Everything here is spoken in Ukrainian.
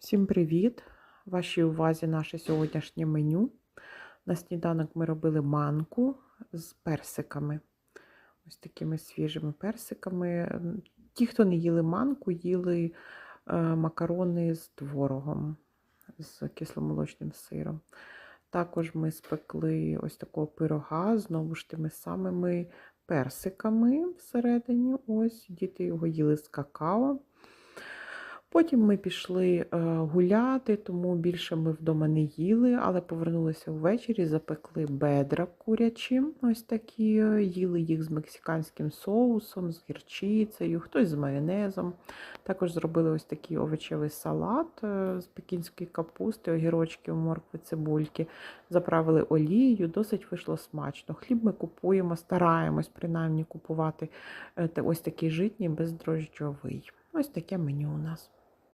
Всім привіт! Вашій увазі наше сьогоднішнє меню. На сніданок ми робили манку з персиками. Ось такими свіжими персиками. Ті, хто не їли манку, їли е, макарони з творогом, з кисломолочним сиром. Також ми спекли ось такого пирога знову ж тими самими персиками всередині. Ось діти його їли з какао. Потім ми пішли е, гуляти, тому більше ми вдома не їли, але повернулися ввечері, запекли бедра курячі, ось такі, е, їли їх з мексиканським соусом, з гірчицею, хтось з майонезом. Також зробили ось такий овочевий салат е, з пекінської капусти, огірочків, моркви, цибульки. Заправили олією, досить вийшло смачно. Хліб ми купуємо, стараємось принаймні купувати ось такий житній бездрожджовий. Ось таке меню у нас.